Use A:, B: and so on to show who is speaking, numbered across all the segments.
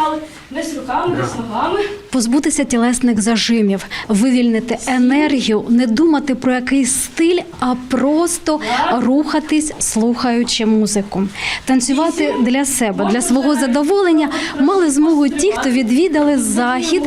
A: crowd десь руками, десь ногами.
B: Позбутися тілесних зажимів, вивільнити енергію, не думати про якийсь стиль, а просто рухатись, слухаючи музику. Танцювати для себе, для свого задоволення мали змогу ті, хто відвідали захід,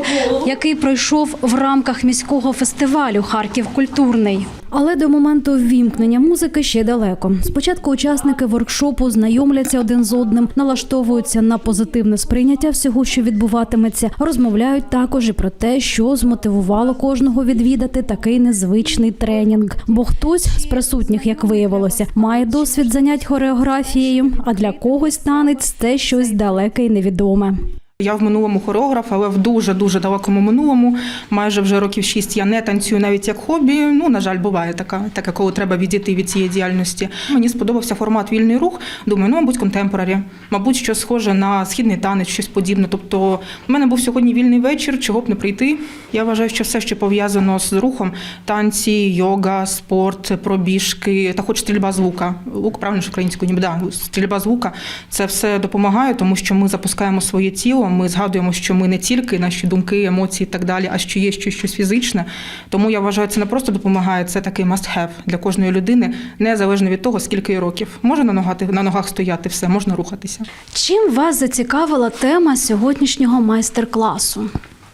B: який пройшов в рамках міського фестивалю Харків культурний. Але до моменту ввімкнення музики ще далеко. Спочатку учасники воркшопу знайомляться один з одним, налаштовуються на позитивне сприйняття всього, що відбуватиметься. Розмовляють також і про те, що змотивувало кожного відвідати такий незвичний тренінг. Бо хтось з присутніх, як виявилося, має досвід занять хореографією, а для когось танець це щось далеке і невідоме.
C: Я в минулому хореограф, але в дуже дуже далекому минулому. Майже вже років шість я не танцюю навіть як хобі. Ну на жаль, буває така, таке, коли треба відійти від цієї діяльності. Мені сподобався формат вільний рух. Думаю, ну мабуть, контемпорарі, мабуть, щось схоже на східний танець, щось подібне. Тобто, в мене був сьогодні вільний вечір, чого б не прийти. Я вважаю, що все, що пов'язано з рухом, танці, йога, спорт, пробіжки та хоч стрільба з лука. Лук правильно ж українською, ніби да, стрільба з лука. Це все допомагає, тому що ми запускаємо своє тіло. Ми згадуємо, що ми не тільки наші думки, емоції і так далі, а що є щось, щось фізичне. Тому я вважаю, це не просто допомагає, це такий must-have для кожної людини, незалежно від того, скільки років. Можна на ногах, на ногах стояти, все, можна рухатися.
B: Чим вас зацікавила тема сьогоднішнього майстер-класу?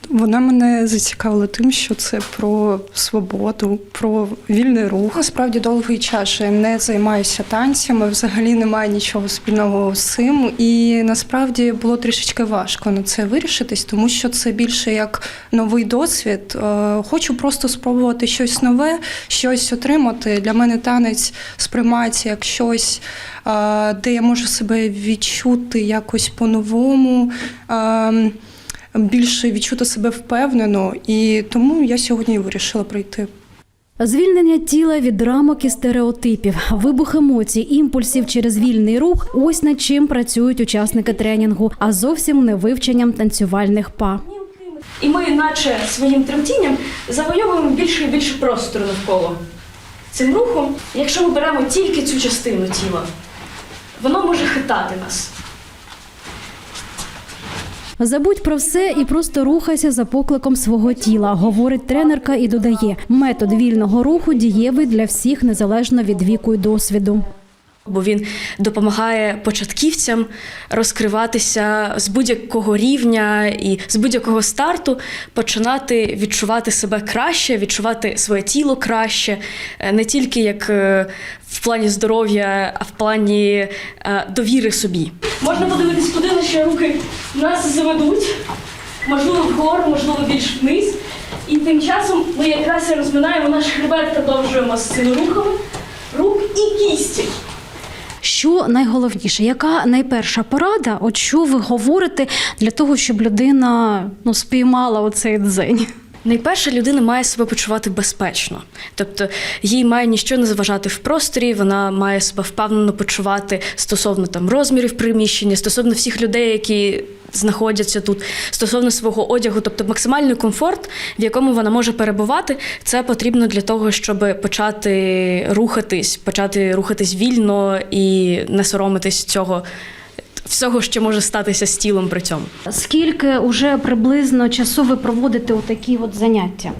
D: Вона мене зацікавила тим, що це про свободу, про вільний рух. Насправді довгий час я не займаюся танцями, взагалі немає нічого спільного з цим. І насправді було трішечки важко на це вирішитись, тому що це більше як новий досвід. Е, Хочу просто спробувати щось нове, щось отримати. Для мене танець сприймається як щось, е, де я можу себе відчути якось по-новому. Більше відчути себе впевнено, і тому я сьогодні вирішила прийти.
B: Звільнення тіла від рамок і стереотипів, вибух емоцій, імпульсів через вільний рух ось над чим працюють учасники тренінгу, а зовсім не вивченням танцювальних па.
A: І ми, наче своїм тремтінням, завойовуємо більше і більше простору навколо. Цим рухом, якщо ми беремо тільки цю частину тіла, воно може хитати нас.
B: Забудь про все і просто рухайся за покликом свого тіла, говорить тренерка і додає: метод вільного руху дієвий для всіх незалежно від віку і досвіду.
A: Бо він допомагає початківцям розкриватися з будь-якого рівня і з будь-якого старту починати відчувати себе краще, відчувати своє тіло краще, е, не тільки як е, в плані здоров'я, а в плані е, довіри собі. Можна подивитись, куди наші руки нас заведуть, можливо, вгору, можливо, більш вниз. І тим часом ми якраз розминаємо наш хребет, продовжуємо з цими рухами рук і кісті.
B: Що найголовніше, яка найперша порада, от що ви говорите для того, щоб людина ну, спіймала оцей дзень?
A: Найперше, людина має себе почувати безпечно, тобто їй має ніщо не заважати в просторі, вона має себе впевнено почувати стосовно там розмірів приміщення, стосовно всіх людей, які знаходяться тут, стосовно свого одягу, тобто максимальний комфорт, в якому вона може перебувати, це потрібно для того, щоб почати рухатись, почати рухатись вільно і не соромитись цього всього, що може статися з тілом при цьому.
B: Скільки вже приблизно часу ви проводите такі от заняття?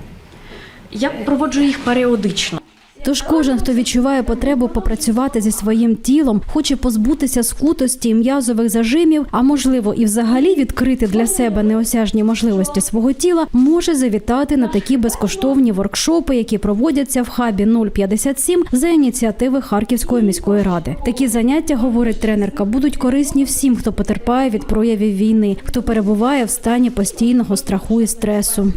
A: Я проводжу їх періодично.
B: Тож кожен, хто відчуває потребу попрацювати зі своїм тілом, хоче позбутися скутості і м'язових зажимів, а можливо і взагалі відкрити для себе неосяжні можливості свого тіла, може завітати на такі безкоштовні воркшопи, які проводяться в хабі 057 за ініціативи Харківської міської ради. Такі заняття, говорить тренерка, будуть корисні всім, хто потерпає від проявів війни, хто перебуває в стані постійного страху і стресу.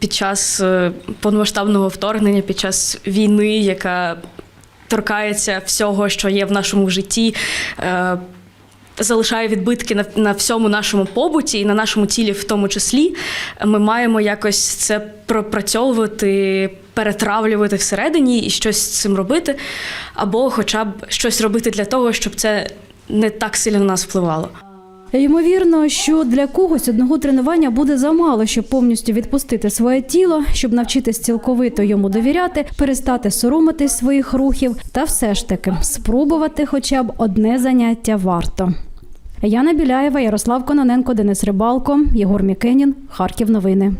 A: Під час е, повномасштабного вторгнення, під час війни, яка торкається всього, що є в нашому житті. е, Залишає відбитки на, всьому нашому побуті і на нашому тілі, в тому числі. Ми маємо якось це пропрацьовувати, перетравлювати всередині і щось з цим робити, або хоча б щось робити для того, щоб це не так сильно на нас впливало.
B: Ймовірно, що для когось одного тренування буде замало, щоб повністю відпустити своє тіло, щоб навчитись цілковито йому довіряти, перестати соромитись своїх рухів, та все ж таки спробувати хоча б одне заняття варто. Яна Біляєва, Ярослав Кононенко, Денис Рибалко, Єгор Мікенін. Харків. Новини.